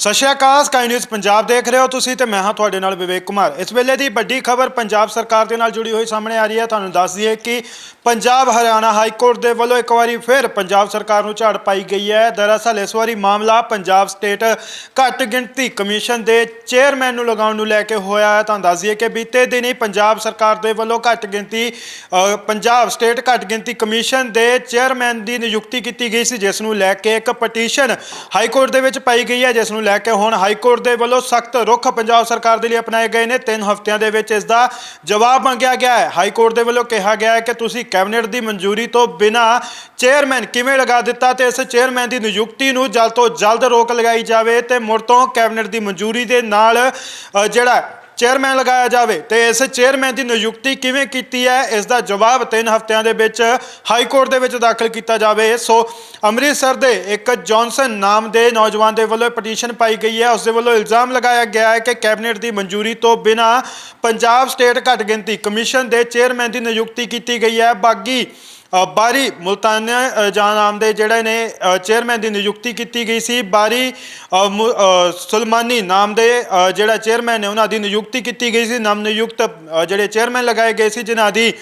ਸਤਿ ਸ਼੍ਰੀ ਅਕਾਲ ਸਕਾਈ ਨਿਊਜ਼ ਪੰਜਾਬ ਦੇਖ ਰਹੇ ਹੋ ਤੁਸੀਂ ਤੇ ਮੈਂ ਹਾਂ ਤੁਹਾਡੇ ਨਾਲ ਵਿਵੇਕ ਕੁਮਾਰ। ਇਸ ਵੇਲੇ ਦੀ ਵੱਡੀ ਖਬਰ ਪੰਜਾਬ ਸਰਕਾਰ ਦੇ ਨਾਲ ਜੁੜੀ ਹੋਈ ਸਾਹਮਣੇ ਆ ਰਹੀ ਹੈ। ਤੁਹਾਨੂੰ ਦੱਸ ਦਈਏ ਕਿ ਪੰਜਾਬ ਹਰਿਆਣਾ ਹਾਈ ਕੋਰਟ ਦੇ ਵੱਲੋਂ ਇੱਕ ਵਾਰੀ ਫਿਰ ਪੰਜਾਬ ਸਰਕਾਰ ਨੂੰ ਝਾੜ ਪਾਈ ਗਈ ਹੈ। ਦਰਅਸਲ ਇਸ ਵਾਰੀ ਮਾਮਲਾ ਪੰਜਾਬ ਸਟੇਟ ਘੱਟ ਗਿਣਤੀ ਕਮਿਸ਼ਨ ਦੇ ਚੇਅਰਮੈਨ ਨੂੰ ਲਗਾਉਣ ਨੂੰ ਲੈ ਕੇ ਹੋਇਆ ਹੈ। ਤੁਹਾਨੂੰ ਦੱਸ ਦਈਏ ਕਿ ਬੀਤੇ ਦਿਨ ਹੀ ਪੰਜਾਬ ਸਰਕਾਰ ਦੇ ਵੱਲੋਂ ਘੱਟ ਗਿਣਤੀ ਪੰਜਾਬ ਸਟੇਟ ਘੱਟ ਗਿਣਤੀ ਕਮਿਸ਼ਨ ਦੇ ਚੇਅਰਮੈਨ ਦੀ ਨਿਯੁਕਤੀ ਕੀਤੀ ਗਈ ਸੀ, ਜਿਸ ਨੂੰ ਲੈ ਕੇ ਇੱਕ ਪਟੀਸ਼ਨ ਹਾਈ ਕੋਰਟ ਦੇ ਵਿੱਚ ਪਾਈ ਗਈ ਹੈ, ਜਿਸ ਨੂੰ ਲੈ ਕੇ ਹੁਣ ਹਾਈ ਕੋਰਟ ਦੇ ਵੱਲੋਂ ਸਖਤ ਰੁਖ ਪੰਜਾਬ ਸਰਕਾਰ ਦੇ ਲਈ ਅਪਣਾਏ ਗਏ ਨੇ। ਤਿੰਨ ਹਫ਼ਤਿਆਂ ਦੇ ਵਿੱਚ ਇਸ ਦਾ ਜਵਾਬ ਮੰਗਿਆ ਗਿਆ ਹੈ। ਹਾਈ ਕੋਰਟ ਦੇ ਵੱਲੋਂ ਕਿਹਾ ਗਿਆ ਹੈ ਕਿ ਤੁਸੀਂ ਕੈਬਨਿਟ ਦੀ ਮਨਜ਼ੂਰੀ ਤੋਂ ਬਿਨਾ ਚੇਅਰਮੈਨ ਕਿਵੇਂ ਲਗਾ ਦਿੱਤਾ ਤੇ ਇਸ ਚੇਅਰਮੈਨ ਦੀ ਨਿਯੁਕਤੀ ਨੂੰ ਜਲਦ ਤੋਂ ਜਲਦ ਰੋਕ ਲਗਾਈ ਜਾਵੇ ਤੇ ਮੁੜ ਤੋਂ ਕੈਬਨਿਟ ਦੀ ਮਨਜ਼ੂਰੀ ਦੇ ਨਾਲ ਜਿਹੜਾ ਚੇਅਰਮੈਨ ਲਗਾਇਆ ਜਾਵੇ ਤੇ ਇਸ ਚੇਅਰਮੈਨ ਦੀ ਨਿਯੁਕਤੀ ਕਿਵੇਂ ਕੀਤੀ ਹੈ, ਇਸ ਦਾ ਜਵਾਬ 3 ਹਫ਼ਤਿਆਂ ਦੇ ਵਿੱਚ ਹਾਈ ਕੋਰਟ ਦੇ ਵਿੱਚ ਦਾਖਲ ਕੀਤਾ ਜਾਵੇ। ਸੋ ਅੰਮ੍ਰਿਤਸਰ ਦੇ ਇੱਕ ਜੌਨਸਨ ਨਾਮ ਦੇ ਨੌਜਵਾਨ ਦੇ ਵੱਲੋਂ ਪਟੀਸ਼ਨ ਪਾਈ ਗਈ ਹੈ। ਉਸ ਦੇ ਵੱਲੋਂ ਇਲਜ਼ਾਮ ਲਗਾਇਆ ਗਿਆ ਹੈ ਕਿ ਕੈਬਨਿਟ ਦੀ ਮਨਜ਼ੂਰੀ ਤੋਂ ਬਿਨਾ ਪੰਜਾਬ ਸਟੇਟ ਘੱਟ ਗਿਣਤੀ ਕਮਿਸ਼ਨ ਦੇ ਚੇਅਰਮੈਨ ਦੀ ਨਿਯੁਕਤੀ ਕੀਤੀ ਗਈ ਹੈ। ਬਾਗੀ ਬਾਰੀ ਮੁਲਤਾਨਾ ਜਾਨ ਨਾਮ ਦੇ ਜਿਹੜੇ ਨੇ ਚੇਅਰਮੈਨ ਦੀ ਨਿਯੁਕਤੀ ਕੀਤੀ ਗਈ ਸੀ। ਬਾਰੀ ਮੁ- ਸੁਲਮਾਨੀ ਨਾਮ ਦੇ ਜਿਹੜਾ ਚੇਅਰਮੈਨ ਨੇ, ਉਹਨਾਂ ਦੀ ਨਿਯੁਕਤੀ ਕੀਤੀ ਗਈ ਸੀ। ਨਵ ਨਿਯੁਕਤ ਜਿਹੜੇ ਚੇਅਰਮੈਨ ਲਗਾਏ ਗਏ ਸੀ, ਜਿਨ੍ਹਾਂ ਦੀ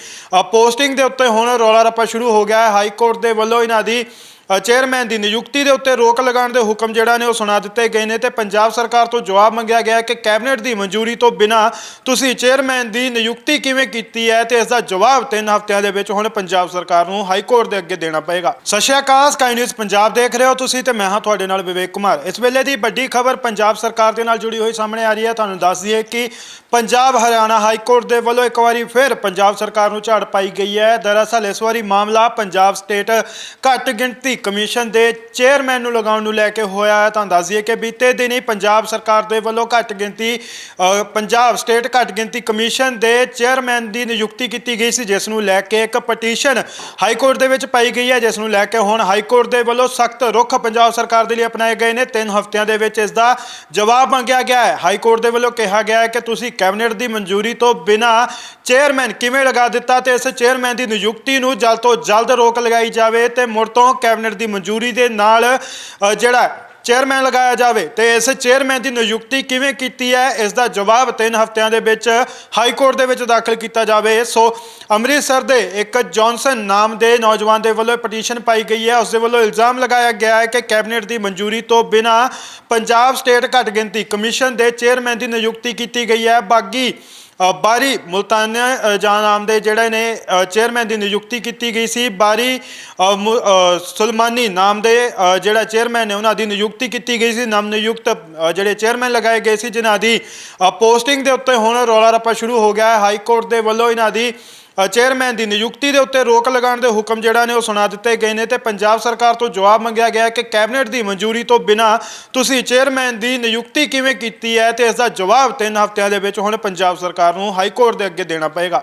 ਪੋਸਟਿੰਗ ਦੇ ਉੱਤੇ ਹੁਣ ਰੌਲਾ ਰੱਪਾ ਸ਼ੁਰੂ ਹੋ ਗਿਆ ਹੈ। ਹਾਈ ਕੋਰਟ ਦੇ ਵੱਲੋਂ ਇਹਨਾਂ ਦੀ ਚੇਅਰਮੈਨ ਦੀ ਨਿਯੁਕਤੀ ਦੇ ਉੱਤੇ ਰੋਕ ਲਗਾਉਣ ਦੇ ਹੁਕਮ ਜਿਹੜਾ ਨੇ ਉਹ ਸੁਣਾ ਦਿੱਤੇ ਗਏ ਨੇ ਤੇ ਪੰਜਾਬ ਸਰਕਾਰ ਤੋਂ ਜਵਾਬ ਮੰਗਿਆ ਗਿਆ ਕਿ ਕੈਬਨਿਟ ਦੀ ਮਨਜ਼ੂਰੀ ਤੋਂ ਬਿਨਾ ਤੁਸੀਂ ਚੇਅਰਮੈਨ ਦੀ ਨਿਯੁਕਤੀ ਕਿਵੇਂ ਕੀਤੀ ਹੈ ਤੇ ਇਸ ਦਾ ਜਵਾਬ 3 ਹਫ਼ਤਿਆਂ ਦੇ ਵਿੱਚ ਹੁਣ ਪੰਜਾਬ ਸਰਕਾਰ ਨੂੰ ਹਾਈ ਕੋਰਟ ਦੇ ਅੱਗੇ ਦੇਣਾ ਪਏਗਾ। ਸਤਿ ਸ਼੍ਰੀ ਅਕਾਲ ਸਕਾਈ ਨਿਊਜ਼ ਪੰਜਾਬ ਦੇਖ ਰਹੇ ਹੋ ਤੁਸੀਂ ਤੇ ਮੈਂ ਹਾਂ ਤੁਹਾਡੇ ਨਾਲ ਵਿਵੇਕ ਕੁਮਾਰ। ਇਸ ਵੇਲੇ ਦੀ ਵੱਡੀ ਖਬਰ ਪੰਜਾਬ ਸਰਕਾਰ ਦੇ ਨਾਲ ਜੁੜੀ ਹੋਈ ਸਾਹਮਣੇ ਆ ਰਹੀ ਹੈ। ਤੁਹਾਨੂੰ ਦੱਸ ਦਈਏ ਕਿ ਪੰਜਾਬ ਹਰਿਆਣਾ ਹਾਈ ਕੋਰਟ ਦੇ ਵੱਲੋਂ ਇੱਕ ਵਾਰੀ ਫਿਰ ਪੰਜਾਬ ਸਰਕਾਰ ਨੂੰ ਝਾੜ ਪਾਈ ਗਈ ਹੈ। ਦਰਅਸਲ ਇਸ ਵਾਰੀ ਮਾਮਲਾ ਪੰਜਾਬ ਸਟੇਟ ਘੱਟ ਗਿਣਤੀ ਕਮਿਸ਼ਨ ਦੇ ਚੇਅਰਮੈਨ ਨੂੰ ਲਗਾਉਣ ਨੂੰ ਲੈ ਕੇ ਹੋਇਆ ਹੈ ਤੁਹਾਨੂੰ ਦੱਸ ਦਈਏ ਕਿ ਬੀਤੇ ਦਿਨ ਹੀ ਪੰਜਾਬ ਸਰਕਾਰ ਦੇ ਵੱਲੋਂ ਘੱਟ ਗਿਣਤੀ ਪੰਜਾਬ ਸਟੇਟ ਘੱਟ ਗਿਣਤੀ ਕਮਿਸ਼ਨ ਦੇ ਚੇਅਰਮੈਨ ਦੀ ਨਿਯੁਕਤੀ ਕੀਤੀ ਗਈ ਸੀ, ਜਿਸ ਨੂੰ ਲੈ ਕੇ ਇੱਕ ਪਟੀਸ਼ਨ ਹਾਈ ਕੋਰਟ ਦੇ ਵਿੱਚ ਪਾਈ ਗਈ ਹੈ, ਜਿਸ ਨੂੰ ਲੈ ਕੇ ਹੁਣ ਹਾਈ ਕੋਰਟ ਦੇ ਵੱਲੋਂ ਸਖਤ ਰੁਖ ਪੰਜਾਬ ਸਰਕਾਰ ਦੇ ਲਈ ਅਪਣਾਏ ਗਏ ਨੇ। ਤਿੰਨ ਹਫ਼ਤਿਆਂ ਦੇ ਵਿੱਚ ਇਸ ਦਾ ਜਵਾਬ ਮੰਗਿਆ ਗਿਆ ਹੈ। ਹਾਈ ਕੋਰਟ ਦੇ ਵੱਲੋਂ ਕਿਹਾ ਗਿਆ ਹੈ ਕਿ ਤੁਸੀਂ ਕੈਬਨਿਟ ਦੀ ਮਨਜ਼ੂਰੀ ਤੋਂ ਬਿਨਾ ਚੇਅਰਮੈਨ ਕਿਵੇਂ ਲਗਾ ਦਿੱਤਾ ਤੇ ਇਸ ਚੇਅਰਮੈਨ ਦੀ ਨਿਯੁਕਤੀ ਨੂੰ ਜਲਦ ਤੋਂ ਜਲਦ ਰੋਕ ਲਗਾਈ ਜਾਵੇ ਤੇ ਮੁੜ ਤੋਂ ਕੈਬਨਿਟ ਦੀ ਮਨਜ਼ੂਰੀ ਦੇ ਨਾਲ ਜਿਹੜਾ ਚੇਅਰਮੈਨ ਲਗਾਇਆ ਜਾਵੇ, ਤੇ ਇਸ ਚੇਅਰਮੈਨ ਦੀ ਨਿਯੁਕਤੀ ਕਿਵੇਂ ਕੀਤੀ ਹੈ, ਇਸ ਦਾ ਜਵਾਬ 3 ਹਫ਼ਤਿਆਂ ਦੇ ਵਿੱਚ ਹਾਈ ਕੋਰਟ ਦੇ ਵਿੱਚ ਦਾਖਲ ਕੀਤਾ ਜਾਵੇ। ਸੋ, ਅੰਮ੍ਰਿਤਸਰ ਦੇ ਇੱਕ ਜੌਨਸਨ ਨਾਮ ਦੇ ਨੌਜਵਾਨ ਦੇ ਵੱਲੋਂ ਪਟੀਸ਼ਨ ਪਾਈ ਗਈ ਹੈ। ਉਸ ਦੇ ਵੱਲੋਂ ਇਲਜ਼ਾਮ ਲਗਾਇਆ ਗਿਆ ਹੈ ਕਿ ਕੈਬਨਿਟ ਦੀ ਮਨਜ਼ੂਰੀ ਤੋਂ ਬਿਨਾ ਪੰਜਾਬ ਸਟੇਟ ਘੱਟ ਗਿਣਤੀ ਕਮਿਸ਼ਨ ਦੇ ਚੇਅਰਮੈਨ ਦੀ ਨਿਯੁਕਤੀ ਕੀਤੀ ਗਈ ਹੈ। ਬਾਗੀ ਬਾਰੀ ਮੁਲਤਾਨਾ ਜਾਨ ਨਾਮ ਦੇ ਜਿਹੜੇ ਨੇ ਚੇਅਰਮੈਨ ਦੀ ਨਿਯੁਕਤੀ ਕੀਤੀ ਗਈ ਸੀ। ਬਾਰੀ ਅ, ਸੁਲਮਾਨੀ ਨਾਮ ਦੇ ਜਿਹੜਾ ਚੇਅਰਮੈਨ ਨੇ ਉਹਨਾਂ ਦੀ ਨਿਯੁਕਤੀ ਕੀਤੀ ਗਈ ਸੀ। ਨਵ ਨਿਯੁਕਤ ਜਿਹੜੇ ਚੇਅਰਮੈਨ ਲਗਾਏ ਗਏ ਸੀ ਜਿਨ੍ਹਾਂ ਦੀ ਪੋਸਟਿੰਗ ਦੇ ਉੱਤੇ ਹੁਣ ਰੌਲਾ ਰੱਪਾ ਸ਼ੁਰੂ ਹੋ ਗਿਆ ਹੈ। ਹਾਈ ਕੋਰਟ ਦੇ ਵੱਲੋਂ ਇਹਨਾਂ ਦੀ ਚੇਅਰਮੈਨ ਦੀ ਨਿਯੁਕਤੀ ਦੇ ਉੱਤੇ ਰੋਕ ਲਗਾਉਣ ਦੇ ਹੁਕਮ ਜਿਹੜਾ ਨੇ ਉਹ ਸੁਣਾ ਦਿੱਤੇ ਗਏ ਨੇ ਤੇ ਪੰਜਾਬ ਸਰਕਾਰ ਤੋਂ ਜਵਾਬ ਮੰਗਿਆ ਗਿਆ ਕਿ ਕੈਬਨਿਟ ਦੀ ਮਨਜ਼ੂਰੀ ਤੋਂ ਬਿਨਾ ਤੁਸੀਂ ਚੇਅਰਮੈਨ ਦੀ ਨਿਯੁਕਤੀ ਕਿਵੇਂ ਕੀਤੀ ਹੈ ਤੇ ਇਸ ਦਾ ਜਵਾਬ 3 ਹਫ਼ਤਿਆਂ ਦੇ ਵਿੱਚ ਹੁਣ ਪੰਜਾਬ ਸਰਕਾਰ ਨੂੰ ਹਾਈ ਕੋਰਟ ਦੇ ਅੱਗੇ ਦੇਣਾ ਪਏਗਾ।